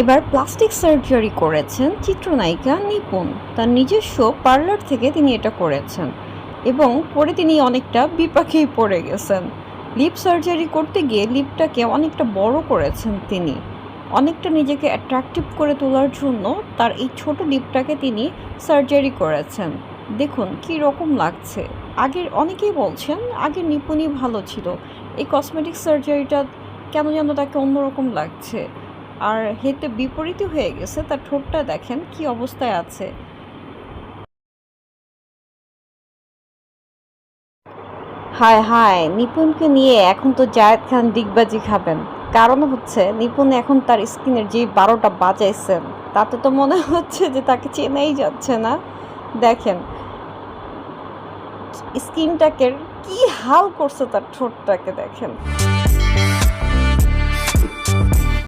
এবার plastic surgery করেছেন চিত্রনায়িকা নিপুণ। তার নিজস্ব পার্লার থেকে তিনি এটা করেছেন এবং পরে তিনি অনেকটা বিপাকেই পড়ে গেছেন। লিপ সার্জারি করতে গিয়ে লিপটাকে অনেকটা বড় করেছেন তিনি। অনেকটা নিজেকে অ্যাট্রাকটিভ করে তোলার জন্য তার এই ছোট লিপটাকে তিনি সার্জারি করেছেন। দেখুন কি রকম লাগছে। আগের অনেকেই বলছেন, আগের নিপুণই ভালো ছিল। এই কসমেটিক সার্জারিটা কেন যেন তাকে অন্যরকম লাগছে? আর হেতে বিপরীতই হয়ে গেছে তার ঠোঁটটা দেখেন কি অবস্থায় আছে। হায় হায়, নিপুণকে নিয়ে এখন তো জায়েদ খান ডিগবাজি খাবেন। কারণ হচ্ছে, নিপুণ এখন তার স্কিনের যে বারোটা বাজাইছেন, তাতে তো মনে হচ্ছে যে তাকে চেনাই যাচ্ছে না। দেখেন, স্কিনটাকে কি হাল করছে তার ঠোঁটটাকে দেখেন।